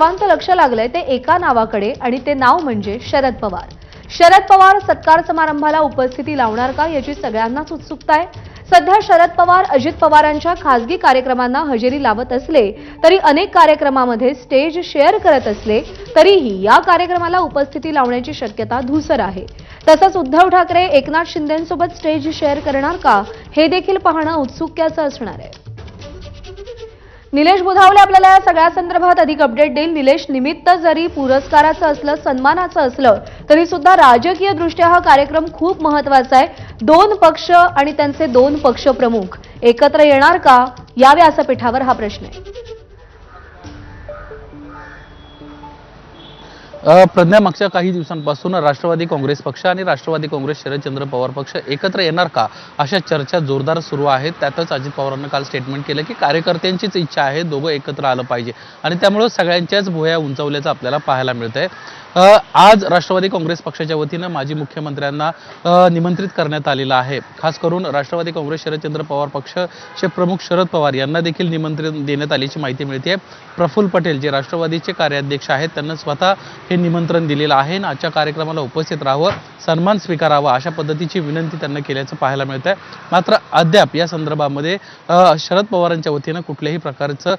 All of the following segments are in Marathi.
सर्वांचं लक्ष लागलंय ते एका नावाकडे आणि ते नाव म्हणजे शरद पवार. शरद पवार सत्कार समारंभाला उपस्थिती लावणार का याची सगळ्यांनाच उत्सुकता आहे. सध्या शरद पवार अजित पवारांच्या खासगी कार्यक्रमांना हजेरी लावत असले तरी अनेक कार्यक्रमामध्ये स्टेज शेअर करत असले तरीही या कार्यक्रमाला उपस्थिती लावण्याची शक्यता धुसर आहे. तसंच उद्धव ठाकरे एकनाथ शिंदेसोबत स्टेज शेअर करणार का हे देखील पाहणं उत्सुक्याचं असणार आहे. निलेश बुधावले आपल्याला या सगळ्या संदर्भात अधिक अपडेट देईल. निलेश निमित्त जरी पुरस्काराचं असलं सन्मानाचं असलं तरी सुद्धा राजकीय दृष्ट्या हा कार्यक्रम खूप महत्त्वाचा आहे. दोन पक्ष आणि त्यांचे दोन पक्ष प्रमुख. एकत्र येणार का? या व्यासपीठावर हा प्रश्न आहे. प्रज्ञा मागच्या काही दिवसांपासून राष्ट्रवादी काँग्रेस पक्ष आणि राष्ट्रवादी काँग्रेस शरदचंद्र पवार पक्ष एकत्र येणार का? अशा चर्चा जोरदार सुरू आहेत. त्यातच अजित पवारांनी काल स्टेटमेंट केलं की कार्यकर्त्यांचीच इच्छा आहे. दोघं एकत्र आलं पाहिजे. आणि त्यामुळं सगळ्यांच्याच भुया उंचावल्याचं आपल्याला पाहायला मिळतंय. आज राष्ट्रवादी काँग्रेस पक्षाच्या वतीनं माजी मुख्यमंत्र्यांना निमंत्रित करण्यात आलेलं आहे. खास करून राष्ट्रवादी काँग्रेस शरदचंद्र पवार पक्षाचे प्रमुख शरद पवार यांना देखील निमंत्रण देण्यात आल्याची माहिती मिळते प्रफुल्ल पटेल जे राष्ट्रवादीचे कार्याध्यक्ष आहेत त्यांना स्वतः हे निमंत्रण दिलेलं आहे. आणि आजच्या कार्यक्रमाला उपस्थित राहावं सन्मान स्वीकारावा अशा पद्धतीची विनंती त्यांना केल्याचं पाहायला मिळत आहे मात्र अद्याप या संदर्भामध्ये शरद पवारांच्या वतीनं कुठल्याही प्रकारचं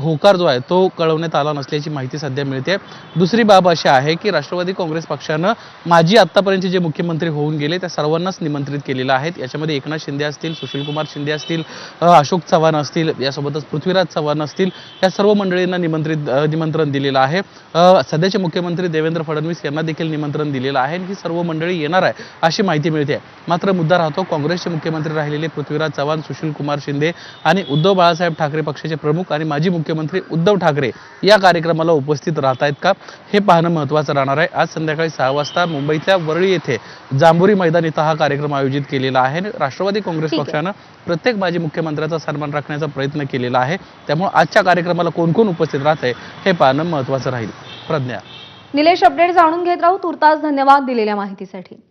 होकार जो आहे तो कळवण्यात आला नसल्याची माहिती सध्या मिळते दुसरी बाब अशी आहे की राष्ट्रवादी काँग्रेस पक्षानं माजी आत्तापर्यंत जे मुख्यमंत्री होऊन गेले त्या सर्वांनाच निमंत्रित केलेलं आहे याच्यामध्ये एकनाथ शिंदे असतील सुशीलकुमार शिंदे असतील अशोक चव्हाण असतील यासोबतच पृथ्वीराज चव्हाण असतील या सर्व मंडळींना निमंत्रित निमंत्रण दिलेलं आहे. सध्याचे मुख्यमंत्री देवेंद्र फडणवीस यांना देखील निमंत्रण दिलेलं आहे आणि ही सर्व मंडळी येणार आहे अशी माहिती मिळते. मात्र मुद्दा राहतो काँग्रेसचे मुख्यमंत्री राहिलेले पृथ्वीराज चव्हाण सुशीलकुमार शिंदे आणि उद्धव बाळासाहेब ठाकरे पक्षाचे प्रमुख आणि माजी मुख्यमंत्री उद्धव ठाकरे या कार्यक्रमाला उपस्थित राहत आहेत का हे पाहणं महत्त्वाचं राहणार आहे. आज संध्याकाळी सहा वाजता मुंबईतल्या वरळी येथे जांभुरी मैदान इथं हा कार्यक्रम आयोजित केलेला आहे. आणि राष्ट्रवादी काँग्रेस. पक्षानं प्रत्येक माजी मुख्यमंत्र्याचा सन्मान राखण्याचा प्रयत्न केलेला आहे. त्यामुळे आजच्या कार्यक्रमाला कोण कोण उपस्थित राहत आहे हे पाहणं महत्त्वाचं राहील. प्रज्ञा. निलेश अपडेट जाणून घेत राहू. तुर्तास धन्यवाद दिलेल्या माहितीसाठी.